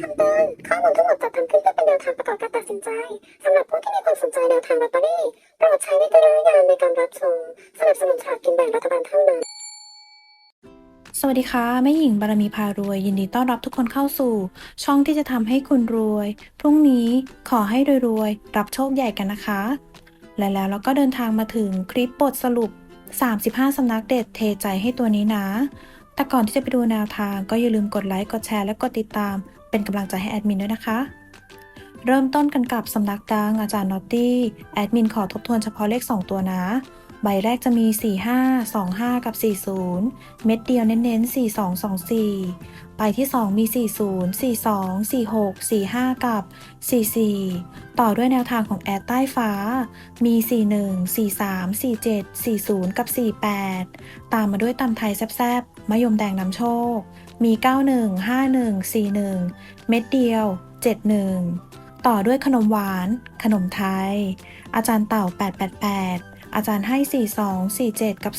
คำเตือนข้อมูลทั้งหมดจัดทำขึ้นเพื่อเป็นแนวทางประกอบการตัดสินใจสำหรับผู้ที่มีความสนใจแนวทางลอตเตอรี่โปรดใช้วิจารณญาณในการรับชมสนับสนุนฉากกินแบ่งรัฐบาลเท่านั้น สวัสดีค่ะแม่หญิงบารมีพารวย ยินดีต้อนรับทุกคนเข้าสู่ ช่องที่จะทำให้คุณรวย พรุ่งนี้ขอให้รวยๆรับโชคใหญ่กันนะคะ และแล้วเราก็เดินทางมาถึงคลิปบทสรุป 35สำนักเด็ดเทใจให้ตัวนี้นะแต่ก่อนที่จะไปดูแนวทางก็อย่าลืมกดไลค์ กดแชร์ และกดติดตาม เป็นกำลังใจให้แอดมินด้วยนะคะ เริ่มต้นกันกับสำนักดังอาจารย์นอตตี้แอดมินขอทบทวนเฉพาะเลข 2 ตัวนะ ใบแรกจะมี 45 25 กับ 40 เม็ดเดียวเน้นๆ 4224 ใบที่ 2 มี 40 42 46 45 กับ 44 ต่อด้วยแนวทางของแอดใต้ฟ้า มี 41 43 47 40 กับ 48 ตามมาด้วยตำไทยแซบๆมะยมแดงนำโชคมี 91 51 41 เม็ดเดียว 71 ต่อด้วยขนมหวาน ขนมไทย อาจารย์เต่า 888 อาจารย์ให้ 42 47 กับ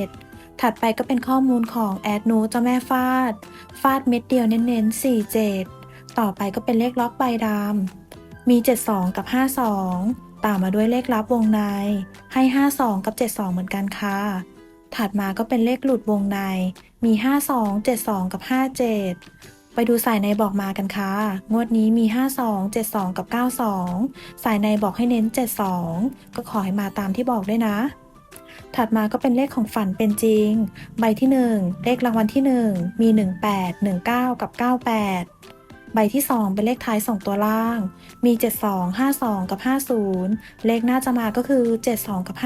27 ถัดไปก็เป็นข้อมูลของแอดนูเจ้าแม่ฟาด ฟาดเม็ดเดียวเน้นๆ 47 ต่อไปก็เป็นเลขล็อกใบดำมี 72 กับ 52 ตามมาด้วยเลขลับวงใน ให้ 52 กับ 72 เหมือนกันค่ะ ถัดมาก็เป็นเลขหลุดวงใน มี 52 72 กับ 57 ไปดูสายในบอกมากันค่ะ งวดนี้มี 52 72 กับ 92 สายในบอกให้เน้น 72 ก็ขอให้มาตามที่บอกด้วยนะ ถัดมาก็เป็นเลขของฝันเป็นจริง ใบที่ 1 เลขรางวัลที่ 1 มี 18 19 กับ 98 ใบที่ 2 เป็นเลขท้าย 2 ตัวล่าง มี 72 52 กับ 50 เลขหน่าจะมาก็คือ 72 กับ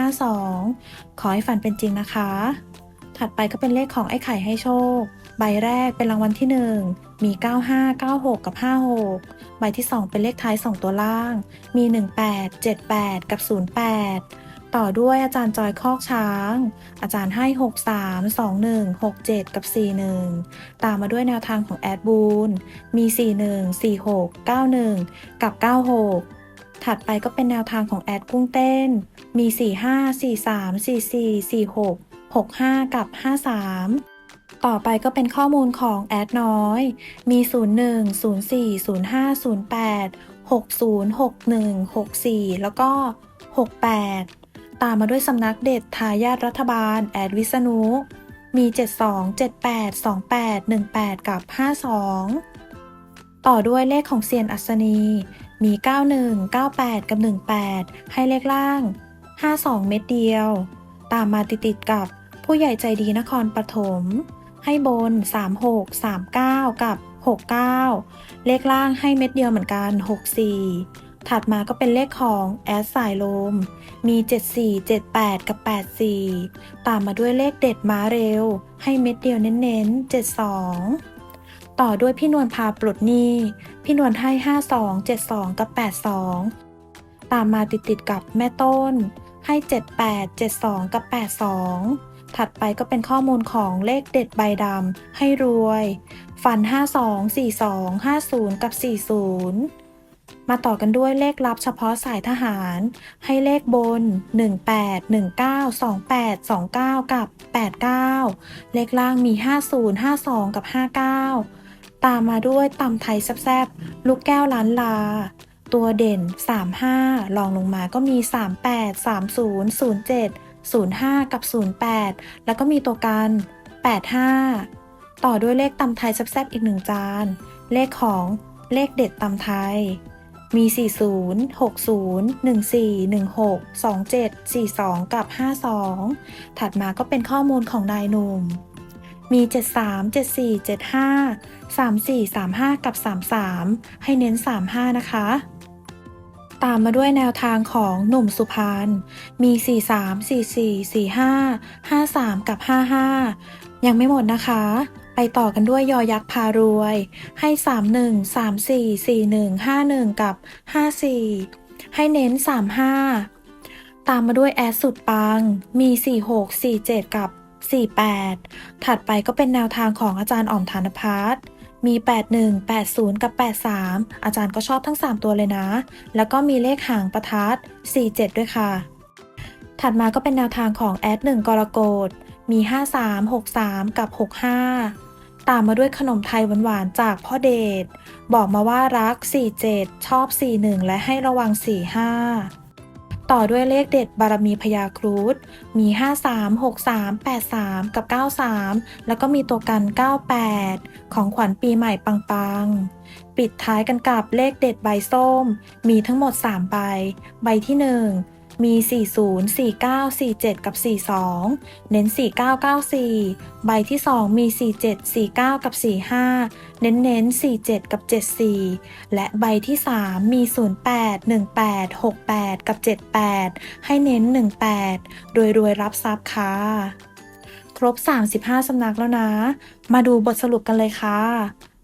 52 ขอให้ฝันเป็นจริงนะคะ ถัดไปก็เป็นเลขของไอ้ไข่ให้โชค ใบแรกเป็นรางวัลที่ 1 มี 95 96 กับ 56 ใบที่ 2 เป็นเลขท้าย 2 ตัวล่าง มี 18 78 กับ 08 ต่อด้วยอาจารย์จอยคอกช้าง อาจารย์ให้ 63 21 67 กับ 41 ตามมาด้วยแนวทางของแอดบูนมี 41 46 91 กับ 96 ถัดไปก็เป็นแนวทางของแอดกุ้งเต้น มี 45 43 44 46 65 กับ 53ต่อไปก็เป็นข้อมูลของแอดน้อย มี 01 04 05 08 60 61 64 แล้วก็ 68 ตามมาด้วยสำนักเด็ดทายาทรัฐบาล แอดวิษณุ มี 72 78 28 18 กับ 52 ต่อด้วยเลขของเซียนอัศนี มี 91 98 กับ 18 ให้เลขล่าง 52 เม็ดเดียว ตามมาติดๆกับผู้ใหญ่ใจดีนครปฐม ให้บน 36 39 กับ 69 เลขล่างให้เม็ดเดียวเหมือนกัน 64 ถัดมาก็เป็นเลขของแอดสายลม มี 74 78 กับ 84 ตามมาด้วยเลขเด็ดม้าเร็ว ให้เม็ดเดียวเน้นๆ 72 ต่อด้วยพี่นวลพาปลดหนี้ พี่นวลให้ 52 72 กับ 82 ตามมาติดๆกับแม่ต้น ให้ 78 72 กับ 82 ถัดไปก็เป็นข้อมูลของเลขเด็ดใบดำให้รวย ฟัน 52 42 50 กับ 40 มาต่อกันด้วยเลขลับเฉพาะสายทหาร ให้เลขบน 18 19 28 29 กับ 89 เลขล่างมี 50 52 กับ 59 ตามมาด้วยตำไทยแซบๆ ลูกแก้วล้านลา ตัวเด่น 35 ลองลงมาก็มี 38 30 07 05 กับ 08 แล้วก็มีตัวกัน 85 ต่อด้วยเลขตำไทยแซบๆอีกหนึ่งจาน เลขของเลขเด็ดตำไทย มี 40 60 14 16 27 42 กับ 52 ถัดมาก็เป็นข้อมูลของนายหนุ่ม มี 73 74 75 34 35 กับ 33 ให้เน้น 35 นะคะ ตามมาด้วยแนวทางของหนุ่มสุพรรณ มี 43 44 45 53 กับ 55 ยังไม่หมดนะคะ ไปต่อกันด้วยยอยักษ์พารวย ให้ 31 34 41 51 กับ 54 ให้เน้น 35 ตามมาด้วยแอดสุดปัง มี 46 47 กับ 48 ถัดไปก็เป็นแนวทางของอาจารย์อ่อมธานพัฒน์มี 81 80 กับ 83 อาจารย์ก็ชอบทั้ง 3 ตัวเลยนะ แล้วก็มีเลขหางประทัด 47 ด้วยค่ะ ถัดมาก็เป็นแนวทางของแอด1กรกฎมี 53 63 กับ 65 ตามมาด้วยขนมไทยหวานๆจากพ่อเดช บอกมาว่ารัก 47 ชอบ 41 และให้ระวัง 45 ต่อด้วยเลขเด็ดบารมีพยาครุฑมี 53 63 83 กับ 93 แล้วก็มีตัวกัน 98 ของขวัญปีใหม่ปังๆ ปิดท้ายกันกับเลขเด็ดใบส้ม มีทั้งหมด 3 ใบ ใบที่ 1 มี 40 49 47 กับ 42 เน้น 4994 ใบที่ 2 มี 47 49 กับ 45 เน้นเน้น47 กับ 74 และใบที่ 3 มี 08 18 68 กับ 78 ให้เน้น 18 โดยรวยรับทรัพย์ค่ะ ครบ 35 สำนักแล้วนะ มาดูบทสรุปกันเลยค่ะ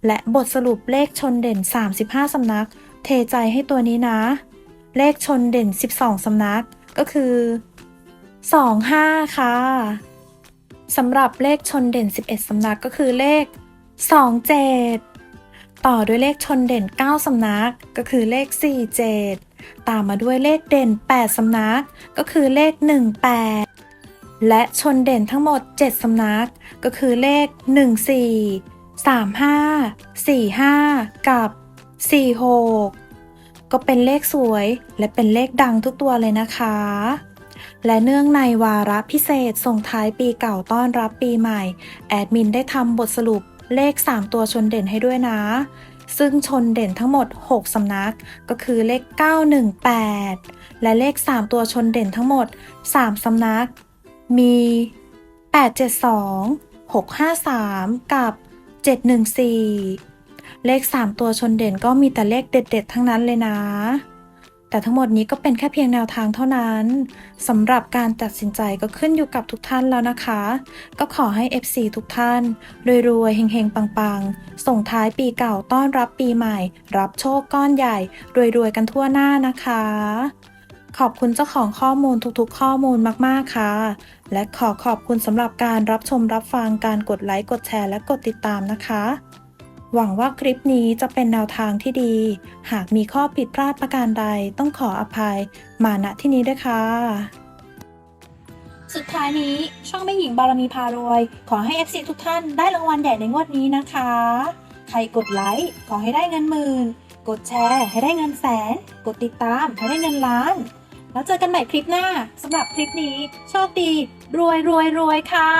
และบทสรุปเลขชนเด่น 35 สำนัก เทใจให้ตัวนี้นะ เลขชนเด่น 12 สำนักก็คือ 25 ค่ะ สำหรับเลขชนเด่น 11 สำนักก็คือเลข 27 ต่อด้วยเลขชนเด่น 9 สำนักก็คือเลข 47 ตามมาด้วยเลขเด่น 8 สำนักก็คือเลข 18 และชนเด่นทั้งหมด 7 สำนักก็คือเลข 14 35 45 กับ 46 ก็เป็นเลขสวยและเป็นเลขดังทุกตัวเลยนะคะ และเนื่องในวาระพิเศษส่งท้ายปีเก่าต้อนรับปีใหม่ แอดมินได้ทำบทสรุปเลข 3 ตัวชนเด่นให้ด้วยนะ ซึ่งชนเด่นทั้งหมด 6 สำนัก ก็คือเลข 918 และเลข 3 ตัวชนเด่นทั้งหมด 3 สำนัก มี 872 653 กับ 714 เลข 3 ตัวชนเด่นก็มีแต่เลขเด็ด ๆ ทั้งนั้นเลยนะ แต่ทั้งหมดนี้ก็เป็นแค่เพียงแนวทางเท่านั้นสำหรับการตัดสินใจก็ขึ้นอยู่กับทุกท่านแล้วนะคะ ก็ขอให้ FC ทุกท่านรวยๆเฮงๆ ปังๆ ส่งท้ายปีเก่าต้อนรับปีใหม่ รับโชคก้อนใหญ่รวยๆกันทั่วหน้านะคะขอบคุณเจ้าของข้อมูลทุกๆ ข้อมูลมากๆ ค่ะ และขอขอบคุณสำหรับการรับชมรับฟังการกดไลค์ กดแชร์ และกดติดตามนะคะ หวังว่าคลิปนี้จะเป็นแนวทางที่ดี หากมีข้อผิดพลาดประการใดต้องขออภัย มาณที่นี้ด้วยค่ะ สุดท้ายนี้ช่องแม่หญิงบารมีพารวย ขอให้ FC ทุกท่านได้รางวัลใหญ่ในงวดนี้นะคะ ใครกดไลค์ขอให้ได้เงินหมื่น กดแชร์ให้ได้เงินแสน กดติดตามให้ได้เงินล้าน แล้วเจอกันใหม่คลิปหน้าสำหรับคลิปนี้ โชคดี รวยรวยรวยค่ะ